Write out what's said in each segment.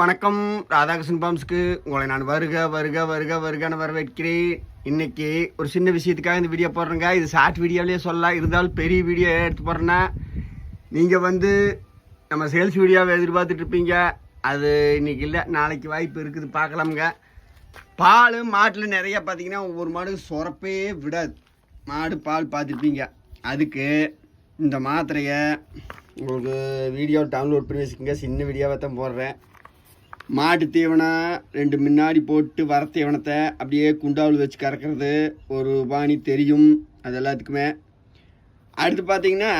வணக்கம். ராதாகிருஷ்ணன் பாம்ஸ்க்கு உங்களை நான் வருக வருக வருக வருகன்னு வரவேற்கிறேன். இன்னைக்கு ஒரு சின்ன விஷயத்துக்காக இந்த வீடியோ போடுறேங்க. இது ஷார்ட் வீடியோவிலேயே சொல்லலாம். இருந்தாலும் பெரிய வீடியோ எடுத்து போடுறேன்னா நீங்கள் வந்து நம்ம சேல்ஸ் வீடியோவை எதிர்பார்த்துட்டு இருப்பீங்க. அது இன்னைக்கு இல்லை. நாளைக்கு வாய்ப்பு இருக்குது. பார்க்கலாமுங்க. பால் மாட்டில் நிறையா பார்த்தீங்கன்னா ஒவ்வொரு மாடு சுரப்பே விடாது. மாடு பால் பார்த்துருப்பீங்க. அதுக்கு இந்த மாத்திரையை உங்களுக்கு வீடியோ டவுன்லோட் பண்ணி வச்சுக்கோங்க. சின்ன வீடியோவை தான் போடுறேன். மாட்டு தீவனம் ரெண்டு முன்னாடி போட்டு வர தீவனத்தை அப்படியே குண்டாவில் வச்சு கறக்கிறது ஒரு பாணி தெரியும் அது எல்லாத்துக்குமே. அடுத்து பார்த்தீங்கன்னா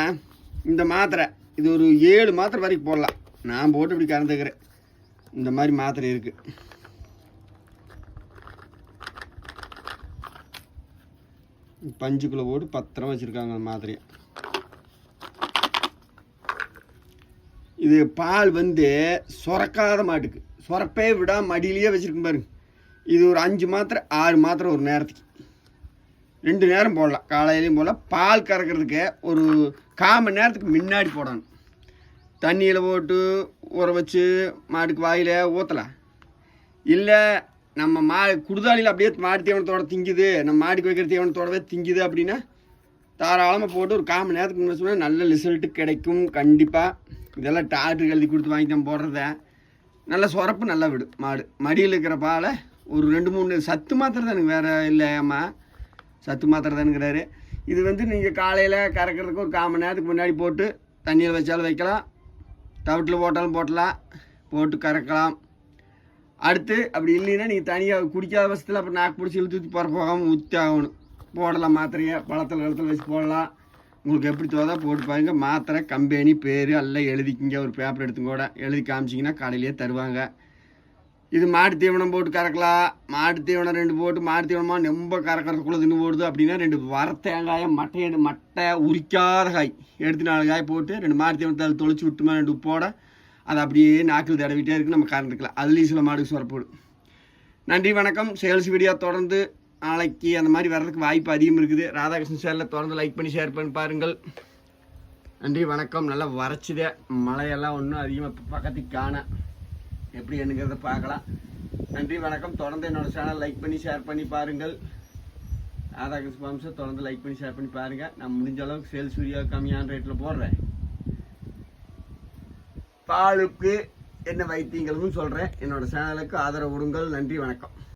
இந்த மாத்திரை. இது ஒரு ஏழு மாத்திரை வரைக்கும் போடலாம். நான் போட்டு இப்படி கறந்துக்கிறேன். இந்த மாதிரி மாத்திரை இருக்குது பஞ்சுக்குள்ளே போட்டு பத்திரம் வச்சுருக்காங்க அந்த மாத்திரையை. இது பால் வந்து சுரக்காத மாட்டுக்கு. சுரப்பே விடாம மடியிலேயே வச்சுருக்கும் பாருங்க. இது ஒரு அஞ்சு மாத்திரை ஆறு மாத்திரை ஒரு நேரத்துக்கு. ரெண்டு நேரம் போடலாம். காலையிலையும் போடலாம். பால் கறக்கிறதுக்கு ஒரு கால் மணி நேரத்துக்கு முன்னாடி போடணும். தண்ணியில் போட்டு ஊற வச்சு மாட்டுக்கு வாயில் ஊற்றலாம் இல்லை நம்ம மா குடுதாளியில் அப்படியே மாடு தீவனத்தோட திங்குது. நம்ம மாட்டுக்கு வைக்கிற தீவனத்தோடவே திங்குது அப்படின்னா தாராளமாக போட்டு ஒரு கால் மணி நேரத்துக்கு முன்னாடி சொன்னால் நல்ல ரிசல்ட்டு கிடைக்கும். கண்டிப்பாக இதெல்லாம் டாக்டர் எழுதி கொடுத்து வாங்கி தான் போடுறத. நல்ல சுரப்பு நல்லா விடும் மாடு. மடியில் இருக்கிற பாலை ஒரு ரெண்டு மூணு சத்து மாத்திரை தானுங்க வேறு இல்லை ஏம்மா. சத்து மாத்திரை தானுங்கிறாரு இது வந்து நீங்கள் காலையில் கறக்கிறதுக்கு ஒரு கால் மணி நேரத்துக்கு முன்னாடி போட்டு தண்ணியில் வச்சாலும் வைக்கலாம். தவிட்டில் போட்டாலும் போட்டலாம். போட்டு கறக்கலாம். அடுத்து அப்படி இல்லைன்னா நீங்கள் தனியாக குடிக்காத பட்சத்தில் அப்புறம் நாக்கு பிடிச்சி இழுத்து ஊற்றி போகிற போகாமல் ஊற்றி ஆகணும். போடலாம் மாத்திரையை பழத்தில் கழுத்தில் வச்சு போடலாம். உங்களுக்கு எப்படி தோதா போட்டு பாருங்க. மாத்திரை கம்பெனி பேர் எல்லாம் எழுதிக்கிங்க. ஒரு பேப்பர் எடுத்துங்க கூட. எழுதி காமிச்சிங்கன்னா கடையிலேயே தருவாங்க. இது மாட்டு தீவனம் போட்டு கறக்கலாம். மாட்டு தீவனம் ரெண்டு போட்டு மாட்டு தீவனமாக ரொம்ப கறக்கிறதுக்குள்ளே தின்னு போடுது அப்படின்னா ரெண்டு வர தேங்காயை மட்டை மட்டை உரிக்காத காய். எடுத்து நாலு காய் போட்டு ரெண்டு மாட்டு தீவனத்தை அதில் தொளிச்சு விட்டுமா ரெண்டு உப்போட அதை அப்படியே நாக்கில் தடவிட்டே இருக்குது நம்ம கறந்துக்கலாம். அதுலேயும் சில மாடுக்கு சுரப்போடும் நன்றி வணக்கம். சேல்ஸ் வீடியோ தொடர்ந்து நாளைக்கு அந்த மாதிரி வர்றதுக்கு வாய்ப்பு அதிகம் இருக்குது. ராதாகிருஷ்ணன் சேரில் தொடர்ந்து லைக் பண்ணி ஷேர் பண்ணி பாருங்கள். நன்றி வணக்கம். நல்லா வறட்சிதே. மழையெல்லாம் ஒன்றும் அதிகமாக பக்கத்துக்கு காண. எப்படி என்னங்கிறத பார்க்கலாம். நன்றி வணக்கம். தொடர்ந்து என்னோட சேனல் லைக் பண்ணி ஷேர் பண்ணி பாருங்கள். ராதாகிருஷ்ண பாம்ஸை தொடர்ந்து லைக் பண்ணி ஷேர் பண்ணி பாருங்கள் நான் முடிஞ்ச அளவுக்கு சேல்ஸ் வீடியோ கம்மியான ரேட்டில் போடுறேன். பாலுக்கு என்ன வைத்தியங்களும் சொல்கிறேன் என்னோடய சேனலுக்கு ஆதரவு கொடுங்கள். நன்றி வணக்கம்.